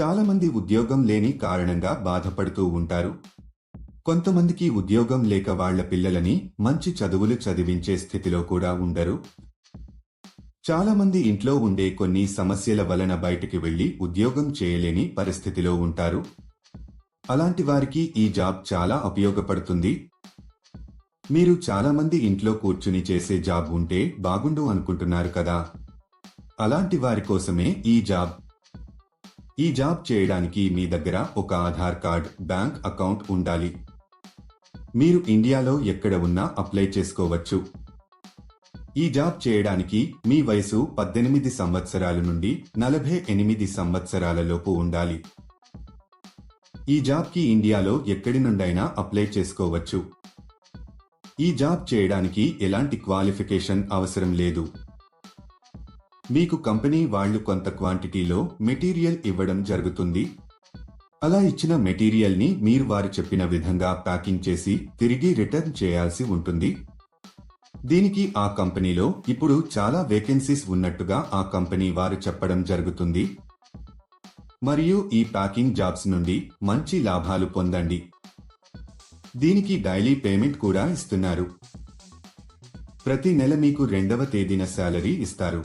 చాలామంది ఉద్యోగం లేని కారణంగా బాధపడుతూ ఉంటారు. కొంతమందికి ఉద్యోగం లేక వాళ్ళ పిల్లలని మంచి చదువులు చదివించే స్థితిలో కూడా ఉండరు. చాలామంది ఇంట్లో ఉండే కొన్ని సమస్యల వలన బయటికి వెళ్ళి ఉద్యోగం చేయలేని పరిస్థితిలో ఉంటారు. అలాంటి వారికి ఈ జాబ్ చాలా ఉపయోగపడుతుంది. మీరు చాలామంది ఇంట్లో కూర్చుని చేసే జాబ్ ఉంటే బాగుండు అనుకుంటున్నారు కదా. అలాంటి వారి కోసమే ఈ జాబ్ ఈ జాబ్ చేయడానికి మీ దగ్గర ఒక ఆధార్ కార్డ్ బ్యాంక్ అకౌంట్ ఉండాలి. మీరు ఇండియాలో ఎక్కడ ఉన్నా అప్లై చేసుకోవచ్చు. ఈ జాబ్ చేయడానికి మీ వయసు పద్దెనిమిది సంవత్సరాల నుండి నలభై ఎనిమిది సంవత్సరాలలోపు ఉండాలి. ఈ జాబ్కి ఇండియాలో ఎక్కడి నుండైనా అప్లై చేసుకోవచ్చు. ఈ జాబ్ చేయడానికి ఎలాంటి క్వాలిఫికేషన్ అవసరం లేదు. మీకు కంపెనీ వాళ్ళు కొంత క్వాంటిటీలో మెటీరియల్ ఇవ్వడం జరుగుతుంది. అలా ఇచ్చిన మెటీరియల్ని మీరు వారు చెప్పిన విధంగా ప్యాకింగ్ చేసి తిరిగి రిటర్న్ చేయాల్సి ఉంటుంది. దీనికి ఆ కంపెనీలో ఇప్పుడు చాలా వేకెన్సీస్ ఉన్నట్టుగా ఆ కంపెనీ వారు చెప్పడం జరుగుతుంది. మరియు ఈ ప్యాకింగ్ జాబ్స్ నుండి మంచి లాభాలు పొందండి. దీనికి డైలీ పేమెంట్ కూడా ఇస్తున్నారు. ప్రతి నెల మీకు రెండవ తేదీన శాలరీ ఇస్తారు.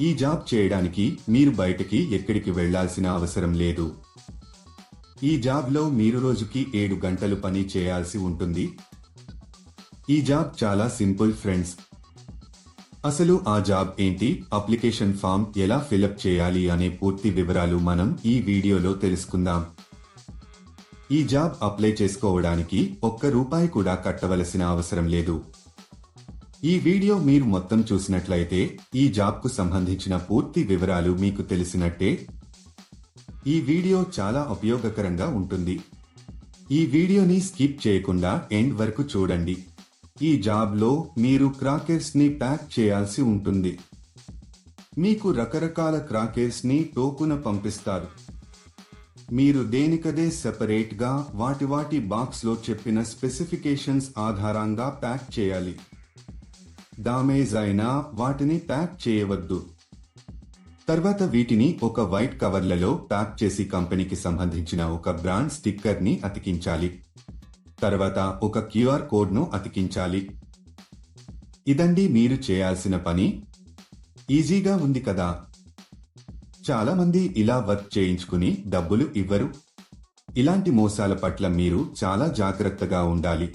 ఈ జాబ్ చేయడానికి మీరు బయటకి ఎక్కడికి వెళ్ళాల్సిన అవసరం లేదు. ఈ జాబ్లో మీరు రోజుకి ఏడు గంటలు పని చేయాల్సి ఉంటుంది. ఈ జాబ్ చాలా సింపుల్ ఫ్రెండ్స్. అసలు ఆ జాబ్ ఏంటి? అప్లికేషన్ ఫామ్ ఎలా ఫిలప్ చేయాలి అనే పూర్తి వివరాలు మనం ఈ వీడియోలో తెలుసుకుందాం. ఈ జాబ్ అప్లై చేసుకోవడానికి ఒక్క రూపాయి కూడా కట్టవలసిన అవసరం లేదు. ఈ వీడియో మీరు మొత్తం చూసినట్లయితే ఈ జాబ్కు సంబంధించిన పూర్తి వివరాలు మీకు తెలిసినట్టే. ఈ వీడియో చాలా ఉపయోగకరంగా ఉంటుంది. ఈ వీడియోని స్కిప్ చేయకుండా ఎండ్ వరకు చూడండి. ఈ జాబ్లో మీరు క్రాకెట్స్ని ప్యాక్ చేయాల్సి ఉంటుంది. మీకు రకరకాల క్రాకెట్స్ని టోకున పంపిస్తారు. మీరు దేనికదే సెపరేట్గా వాటి వాటి బాక్స్లో చెప్పిన స్పెసిఫికేషన్స్ ఆధారంగా ప్యాక్ చేయాలి. డామేజ్ అయినా వాటిని ప్యాక్ చేయవద్దు. తర్వాత వీటిని ఒక వైట్ కవర్లలో ప్యాక్ చేసి కంపెనీకి సంబంధించిన ఒక బ్రాండ్ స్టిక్కర్ని అతికించాలి. తర్వాత ఒక క్యూఆర్ కోడ్ను అతికించాలి. ఇదండి మీరు చేయాల్సిన పని. ఈజీగా ఉంది కదా. చాలా మంది ఇలా వర్క్ చేయించుకుని డబ్బులు ఇవ్వరు. ఇలాంటి మోసాల పట్ల మీరు చాలా జాగ్రత్తగా ఉండాలి.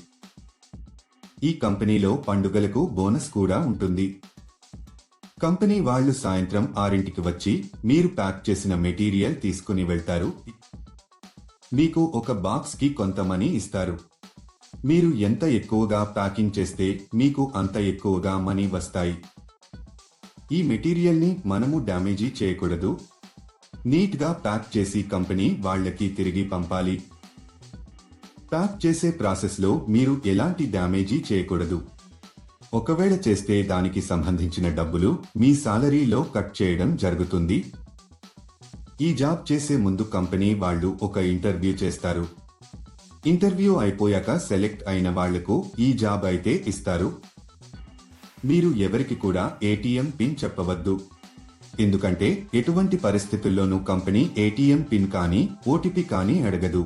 ఈ కంపెనీలో పండుగలకు బోనస్ కూడా ఉంటుంది. కంపెనీ వాళ్ళు సాయంత్రం ఆరింటికి వచ్చి మీరు ప్యాక్ చేసిన మెటీరియల్ తీసుకుని వెళ్తారు. మీకు ఒక బాక్స్కి కొంత మనీ ఇస్తారు. మీరు ఎంత ఎక్కువగా ప్యాకింగ్ చేస్తే మీకు అంత ఎక్కువగా మనీ వస్తాయి. ఈ మెటీరియల్ని మనము డ్యామేజీ చేయకూడదు. నీట్గా ప్యాక్ చేసి కంపెనీ వాళ్ళకి తిరిగి పంపాలి. ప్యాక్ చేసే ప్రాసెస్లో మీరు ఎలాంటి డ్యామేజీ చేయకూడదు. ఒకవేళ చేస్తే దానికి సంబంధించిన డబ్బులు మీ సాలరీలో కట్ చేయడం జరుగుతుంది. ఈ జాబ్ చేసే ముందు కంపెనీ వాళ్ళు ఒక ఇంటర్వ్యూ చేస్తారు. ఇంటర్వ్యూ అయిపోయాక సెలెక్ట్ అయిన వాళ్ళకు ఈ జాబ్ అయితే ఇస్తారు. మీరు ఎవరికి కూడా ఏటీఎం పిన్ చెప్పవద్దు. ఎందుకంటే ఎటువంటి పరిస్థితుల్లోనూ కంపెనీ ఏటీఎం పిన్ కానీ ఓటీపీ కానీ అడగదు.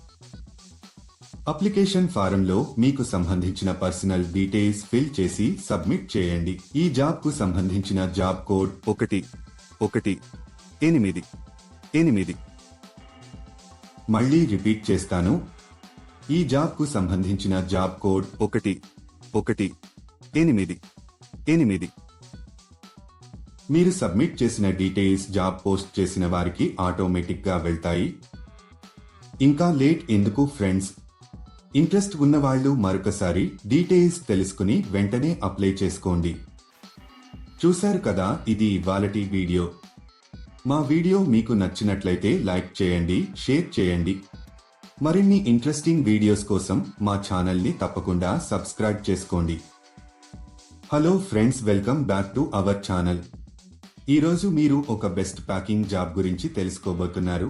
అప్లికేషన్ ఫారంలో మీకు సంబంధించిన పర్సనల్ డీటెయిల్స్ ఫిల్ చేసి సబ్మిట్ చేయండి. ఈ జాబ్కు సంబంధించిన జాబ్ కోడ్ ఒకటి ఒకటి ఎనిమిది ఎనిమిది. మళ్ళీ రిపీట్ చేస్తాను. ఈ జాబ్కు సంబంధించిన జాబ్ కోడ్ ఒకటి ఒకటి ఎనిమిది ఎనిమిది. మీరు సబ్మిట్ చేసిన డీటెయిల్స్ జాబ్ పోస్ట్ చేసిన వారికి ఆటోమేటిక్గా వెళ్తాయి. ఇంకా లేట్ ఎందుకు ఫ్రెండ్స్? ఇంట్రెస్ట్ ఉన్నవాళ్ళు మరొకసారి డీటెయిల్స్ తెలుసుకుని వెంటనే అప్లై చేసుకోండి. చూశారు కదా ఇది ఇవాళటి వీడియో. మా వీడియో మీకు నచ్చినట్లయితే లైక్ చేయండి షేర్ చేయండి. మరిన్ని ఇంట్రెస్టింగ్ వీడియోస్ కోసం మా ఛానల్ని తప్పకుండా సబ్స్క్రైబ్ చేసుకోండి. Hello friends welcome back to our channel. ఈరోజు మీరు ఒక బెస్ట్ ప్యాకింగ్ జాబ్ గురించి తెలుసుకోబోతున్నారు.